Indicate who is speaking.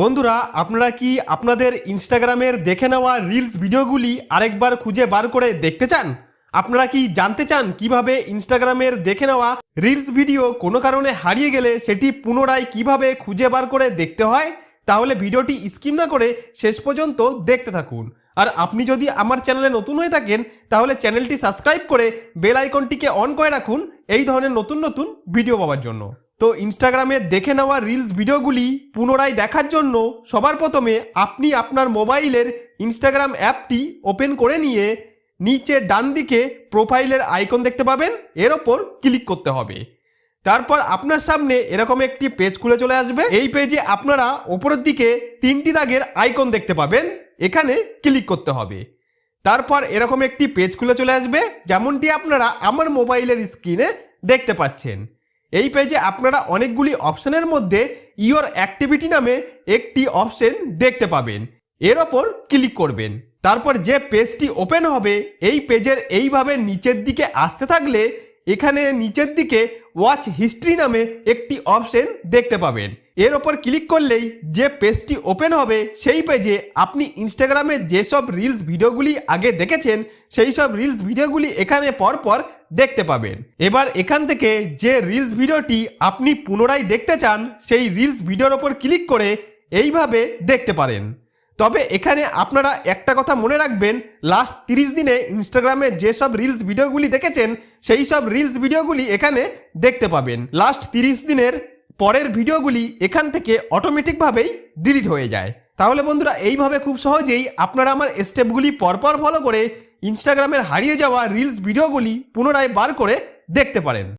Speaker 1: বন্ধুরা, আপনারা কি আপনাদের ইনস্টাগ্রামের দেখে নেওয়া রিলস ভিডিওগুলি আরেকবার খুঁজে বার করে দেখতে চান? আপনারা কি জানতে চান কীভাবে ইনস্টাগ্রামের দেখে নেওয়া রিলস ভিডিও কোনো কারণে হারিয়ে গেলে সেটি পুনরায় কীভাবে খুঁজে বার করে দেখতে হয়? তাহলে ভিডিওটি স্কিম না করে শেষ পর্যন্ত দেখতে থাকুন। আর আপনি যদি আমার চ্যানেলে নতুন হয়ে থাকেন, তাহলে চ্যানেলটি সাবস্ক্রাইব করে বেল আইকনটিকে অন করে রাখুন এই ধরনের নতুন নতুন ভিডিও পাওয়ার জন্য। তো ইনস্টাগ্রামে দেখে নেওয়া রিলস ভিডিওগুলি পুনরায় দেখার জন্য সবার প্রথমে আপনি আপনার মোবাইলের ইনস্টাগ্রাম অ্যাপটি ওপেন করে নিয়ে নিচে ডান দিকে প্রোফাইলের আইকন দেখতে পাবেন, এর ওপর ক্লিক করতে হবে। তারপর আপনার সামনে এরকম একটি পেজ খুলে চলে আসবে। এই পেজে আপনারা ওপরের দিকে তিনটি দাগের আইকন দেখতে পাবেন, এখানে ক্লিক করতে হবে। তারপর এরকম একটি পেজ খুলে চলে আসবে, যেমনটি আপনারা আমার মোবাইলের স্ক্রিনে দেখতে পাচ্ছেন। এই পেজে আপনারা অনেকগুলি অপশনের মধ্যে ইওর অ্যাক্টিভিটি নামে একটি অপশন দেখতে পাবেন। এর ওপর ক্লিক করবেন। তারপর যে পেজটি ওপেন হবে, এই পেজের এইভাবে নিচের দিকে আসতে থাকলে এখানে নিচের দিকে ওয়াচ হিস্ট্রি নামে একটি অপশন দেখতে পাবেন। এর ওপর ক্লিক করলেই যে পেজটি ওপেন হবে, সেই পেজে আপনি ইনস্টাগ্রামে যেসব রিলস ভিডিওগুলি আগে দেখেছেন, সেই সব রিলস ভিডিওগুলি এখানে পরপর দেখতে পাবেন। এবার এখান থেকে যে রিলস ভিডিওটি আপনি পুনরায় দেখতে চান, সেই রিলস ভিডিওর ওপর ক্লিক করে এইভাবে দেখতে পারেন। তবে এখানে আপনারা একটা কথা মনে রাখবেন লাস্ট তিরিশ দিনে ইনস্টাগ্রামে যেসব রিলস ভিডিওগুলি দেখেছেন সেই সব রিলস ভিডিওগুলি এখানে দেখতে পাবেন। লাস্ট তিরিশ দিনের পরের ভিডিওগুলি এখান থেকে অটোমেটিকভাবেই ডিলিট হয়ে যায়। তাহলে বন্ধুরা, এইভাবে খুব সহজেই আপনারা আমার স্টেপগুলি পরপর ফলো করে ইনস্টাগ্রামের হারিয়ে যাওয়া রিলস ভিডিওগুলি পুনরায় বার করে দেখতে পারেন।